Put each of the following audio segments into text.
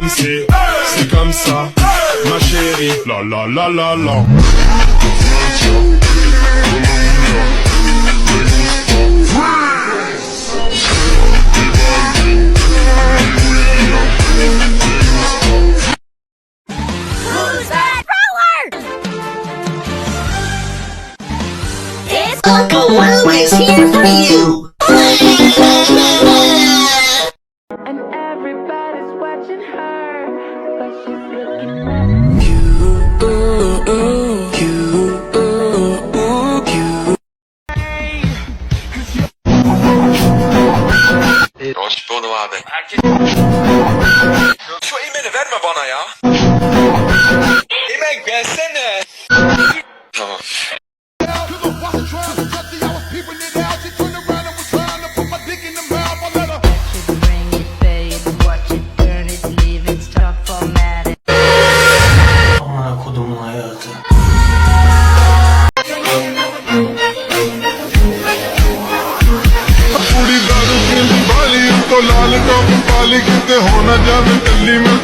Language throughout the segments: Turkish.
comme c'est, comme ça, ma chérie. La la la la la. Uncle Always here for you.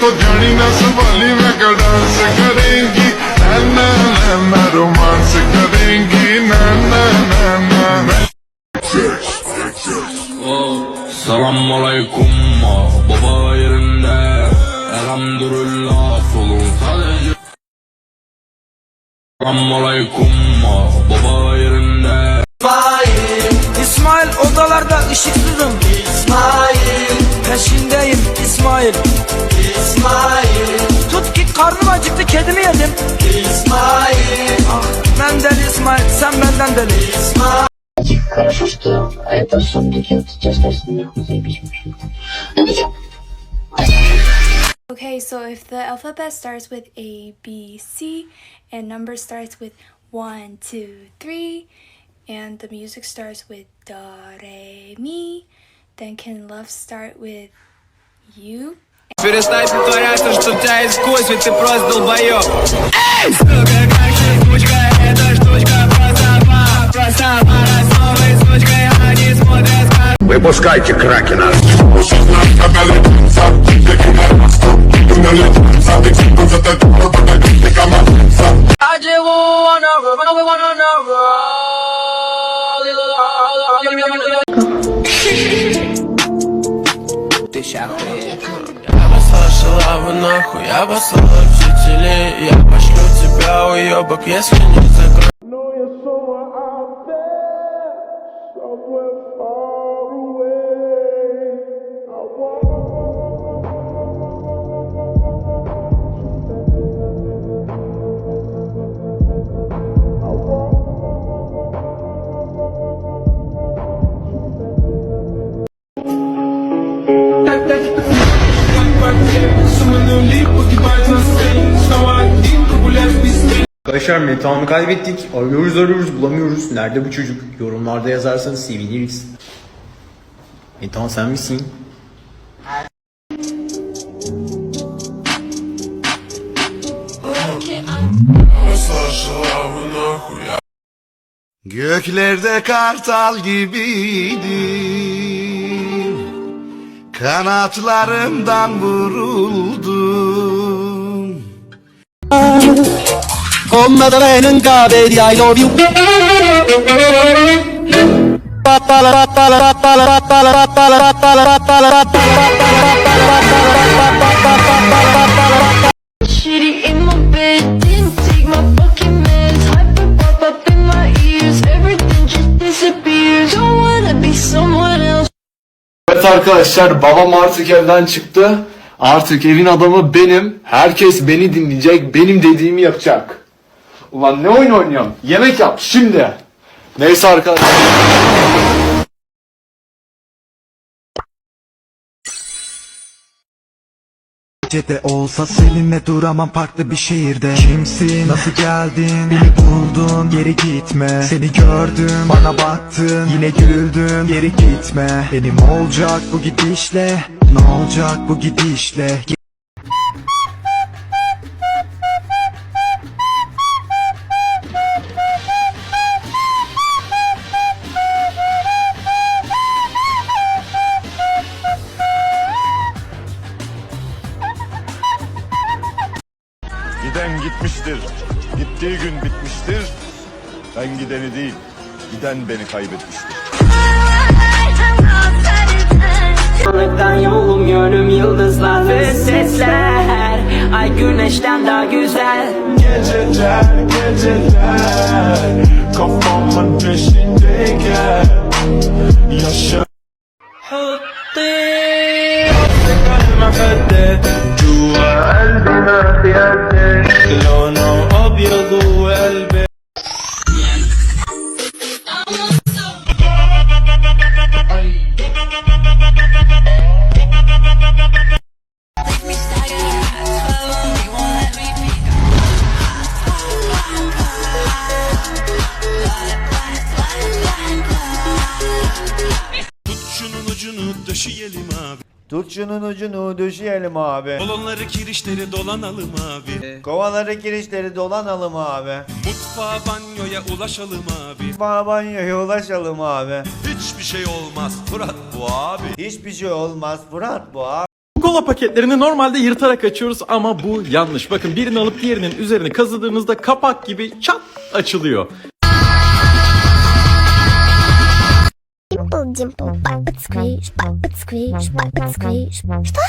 तो जड़ी नस वाली में डांस करेंगी। ना ना ना रोमांस करेंगी। ना ना ना ना Selam aleyküm baba yerinde Elhamdülillah solun sadece Selam aleyküm baba yerinde İsmail, İsmail odalarda ışıksızım. İsmail Peşindeyim İsmail. İsmail. Tut ki karnım acıktı kedimi yedim. İsmail. Ah ben deli İsmail sen benden deli. İsmail. Хорошо, что это все-таки частично заебись. Okay, so if the alphabet starts with A, B, C, and number starts with one, two, three, and the music starts with Da, Re, Mi, then can love start with U? Перестань притворяться, что тебя искусит, ведь ты просто долбоёб. Эй, сука, как же звучка, эта штучка просто па, просто парасовой сучкой, они смотрят как Выпускайте кракена. Нахуй, я послал учителей Я пошлю тебя, уебок, если не закрою Arkadaşlar metanı kaybettik. Arıyoruz arıyoruz bulamıyoruz. Nerede bu çocuk? Yorumlarda yazarsanız seviniriz. Metan sen misin? Göklerde kartal gibiydim Kanatlarımdan vuruldum da bene vedi I love you arkadaşlar babam artık evden çıktı. Artık evin adamı benim. Herkes beni dinleyecek Benim dediğimi yapacak. Ulan ne oyun oynuyorum Yemek yap şimdi. Neyse arkadaşlar Gecede olsa seninle duramam farklı bir şehirde. Kimsin nasıl geldin? Beni buldun geri gitme. Seni gördüm bana baktın yine güldüm geri gitme. Benim olacak bu gidişle ne olacak bu gidişle Giden gitmiştir. Gittiği gün bitmiştir. Ben gideni değil, giden beni kaybetmiştir. Karanlıktan yolum yönüm yıldızlar ve sesler Ay güneşten daha güzel Geceler geceler Kafamın peşinde gel Yaşa Hıttı Hıttı على المخدة جوا قلبي ما في قدك لونه أبيض Tut şunun ucunu düşeyelim abi. Kolonları kirişleri dolanalım abi Kovaları girişleri dolanalım abi. Mutfağa banyoya ulaşalım abi Banyoya ulaşalım abi. Hiçbir şey olmaz Fırat bu abi Hiçbir şey olmaz Fırat bu abi. Kola paketlerini normalde yırtarak açıyoruz ama bu yanlış. Bakın birini alıp diğerinin üzerine kazıdığınızda kapak gibi çat açılıyor. Димпл, Димпл, папот сквиш, папот сквиш, папот сквиш. Что?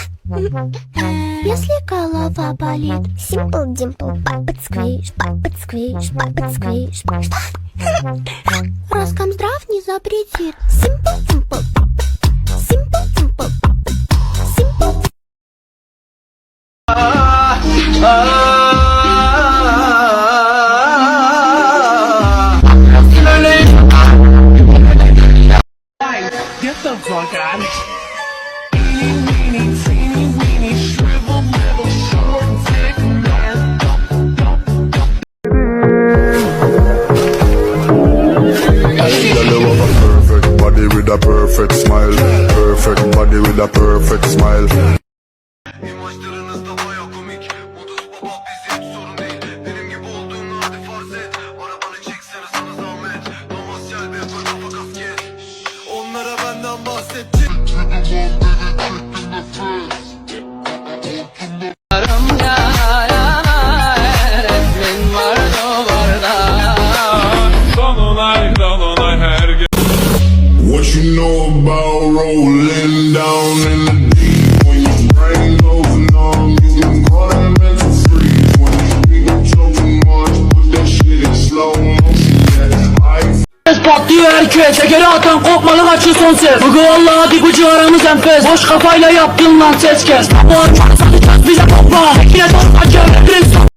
Если голова болит, Симпл, Димпл, папот сквиш, папот сквиш, папот сквиш. Что? Роскомздрав не запретит. Симпл, Димпл, папот. Симпл, Димпл, папот. Симпл. cara. Deli erkek Şekeri atan kopmalı kaçır son ses. Bıgı vallahi dik ucu aramız enfes. Boş kafayla yaptın lan ses kes. Bu an bize kopma Tekine tor kaçır